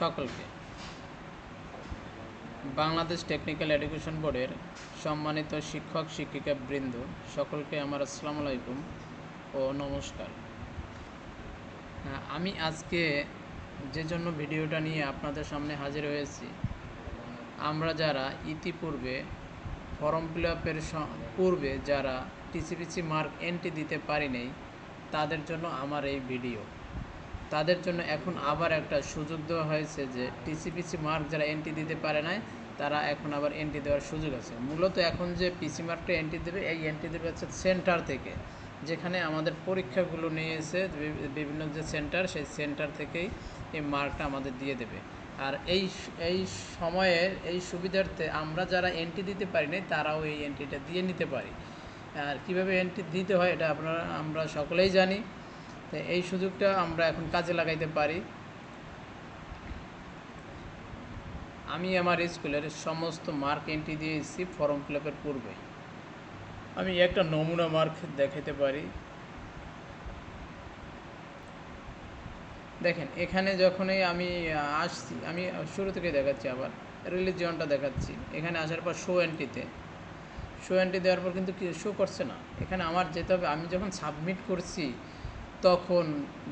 সকলকে। Bangladesh technical education বোর্ডের সম্মানিত শিক্ষক শিক্ষিকা বৃন্দ সকলকে আমার আসসালামু আলাইকুম ও নমস্কার। হ্যাঁ, আমি আজকে যে জন্য ভিডিওটা নিয়ে আপনাদের সামনে হাজির হয়েছি আমরা যারা ইতিপূর্বে ফর্ম ফিল আপের পূর্বে যারা টিসিপিসি মার্ক এন্ট্রি দিতে পারি নাই তাদের জন্য আমার এই ভিডিও। তাদের জন্য এখন আবার একটা সুযোগ দেওয়া হয়েছে যে টিসিপিসি মার্ক যারা এন্ট্রি দিতে পারে না তারা এখন আবার এন্ট্রি দেওয়ার সুযোগ আছে। মূলত এখন যে পিসি মার্কটা এন্ট্রি দেবে, এই এন্ট্রি দেবে হচ্ছে সেন্টার থেকে। যেখানে আমাদের পরীক্ষাগুলো নিয়ে এসে বিভিন্ন যে সেন্টার সেই সেন্টার থেকেই এই মার্কটা আমাদের দিয়ে দেবে। আর এই এই সময়ের এই সুবিধার্থে আমরা যারা এন্ট্রি দিতে পারি না তারাও এই এন্ট্রিটা দিয়ে নিতে পারি। আর কীভাবে এন্ট্রি দিতে হয়, এটা আপনারা, আমরা সকলেই জানি। তো এই সুযোগটা আমরা এখন কাজে লাগাইতে পারি। আমি আমার স্কুলের সমস্ত মার্ক এন্ট্রি দিয়ে এসেছি ফর্ম ফিল আপের পূর্বে। আমি একটা নমুনা মার্ক দেখাতে পারি। দেখেন, এখানে যখনই আমি আসছি, আমি শুরু থেকে দেখাচ্ছি আবার রিলিজিয়নটা দেখাচ্ছি। এখানে আসার পর শো এন্ট্রিতে শো এন্ট্রি দেওয়ার পর কিন্তু শো করছে না। এখানে আমার যেতে হবে, আমি যখন সাবমিট করছি তখন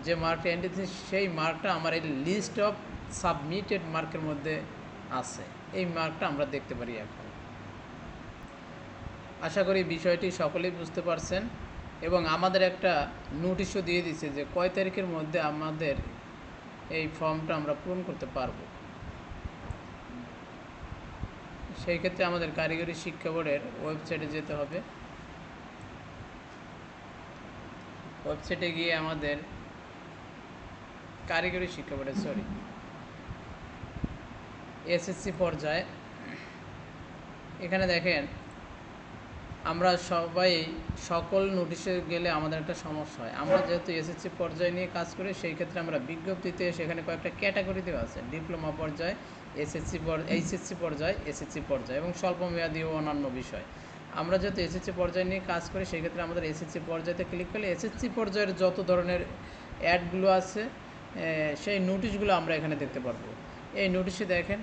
যে মার্কটা এন্ট্রি দিয়েছি, সেই মার্কটা আমার এই লিস্ট অফ সাবমিটেড মার্কের মধ্যে আছে। এই মার্কটা আমরা দেখতে পারি এখন। আশা করি বিষয়টি সকলেই বুঝতে পারছেন এবং আমাদের একটা নোটিশও দিয়ে দিচ্ছে যে কয় তারিখের মধ্যে আমাদের এই ফর্মটা আমরা পূরণ করতে পারব। সেই ক্ষেত্রে আমাদের কারিগরি শিক্ষা বোর্ডের ওয়েবসাইটে যেতে হবে। ওয়েবসাইটে গিয়ে আমাদের কারিগরি শিক্ষা বোর্ডের সরি এসএসসি পর্যায়ে এখানে দেখেন, আমরা সবাই সকল নোটিশে গেলে আমাদের একটা সমস্যা হয়। আমরা যেহেতু এসএসসি পর্যায়ে নিয়ে কাজ করি, সেই ক্ষেত্রে আমরা বিজ্ঞপ্তিতে সেখানে কয়েকটা ক্যাটাগরি দেওয়া আছে। ডিপ্লোমা পর্যায়ে এসএসসি পর্যায় এইচএসসি পর্যায়ে এসএসসি পর্যায়ে এবং স্বল্প মেয়াদী ও অন্যান্য বিষয়। আমরা যেহেতু এসএসসি পর্যায়ে নিয়ে কাজ করি, সেই ক্ষেত্রে আমাদের এসএসসি পর্যায়েতে ক্লিক করলে এসএসসি পর্যায়ের যত ধরনের অ্যাডগুলো আছে সেই নোটিশগুলো আমরা এখানে দেখতে পারব। এই নোটিশে দেখেন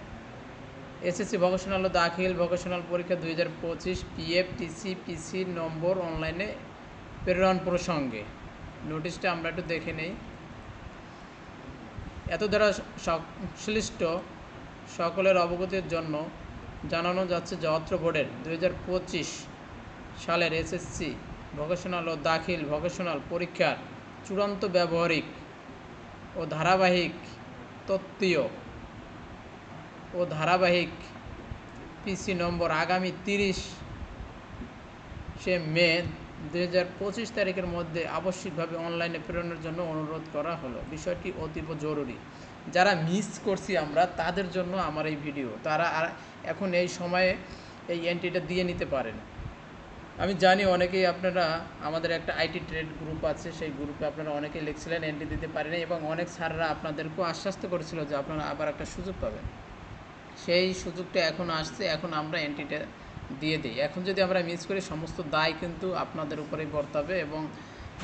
এসএসসি ভোকেশনাল ও দাখিল ভোকেশনাল পরীক্ষা দুই হাজার পঁচিশ পিএফ টিসি পিসি নম্বর অনলাইনে প্রেরণ প্রসঙ্গে। নোটিশটা আমরা একটু দেখে নেই। এত দ্বারা সংশ্লিষ্ট সকলের অবগতির জন্য জানানো যাচ্ছে যে অত্র বোর্ডের দুই হাজার পঁচিশ সালের এসএসসি ভোকেশনাল ও দাখিল ভোকেশনাল পরীক্ষার চূড়ান্ত ব্যবহারিক ও ধারাবাহিক তত্ত্বীয় ও ধারাবাহিক পিসি নম্বর আগামী তিরিশ সে মে দুই হাজার পঁচিশ তারিখের মধ্যে আবশ্যিকভাবে অনলাইনে প্রেরণের জন্য অনুরোধ করা হলো। বিষয়টি অতীব জরুরি। যারা মিস করছি আমরা, তাদের জন্য আমার এই ভিডিও তারা আর এখন এই সময়ে এই এন্ট্রিটা দিয়ে নিতে পারেন আমি জানি অনেকেই আপনারা, আমাদের একটা আইটি ট্রেড গ্রুপ আছে, সেই গ্রুপে আপনারা অনেকেই লিখছিলেন এন্ট্রি দিতে পারেন এবং অনেক স্যাররা আপনাদেরকেও আশ্বস্ত করেছিল যে আপনারা আবার একটা সুযোগ পাবেন। সেই সুযোগটা এখন আসছে, এখন আমরা এন্ট্রিটা দিয়ে দিই। এখন যদি আমরা মিস করি, সমস্ত দায় কিন্তু আপনাদের উপরেই বর্তাবে এবং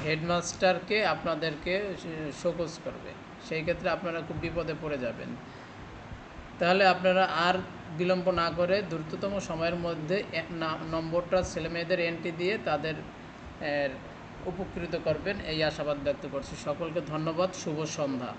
হেডমাস্টারকে আপনাদেরকে শোকজ করবে। সেই ক্ষেত্রে আপনারা খুব বিপদে পড়ে যাবেন। তাহলে আপনারা আর বিলম্ব না করে দ্রুততম সময়ের মধ্যে নম্বরটা ছেলেমেয়েদের এন্ট্রি দিয়ে তাদের উপকৃত করবেন, এই আশাবাদ ব্যক্ত করছি। সকলকে ধন্যবাদ, শুভ সন্ধ্যা।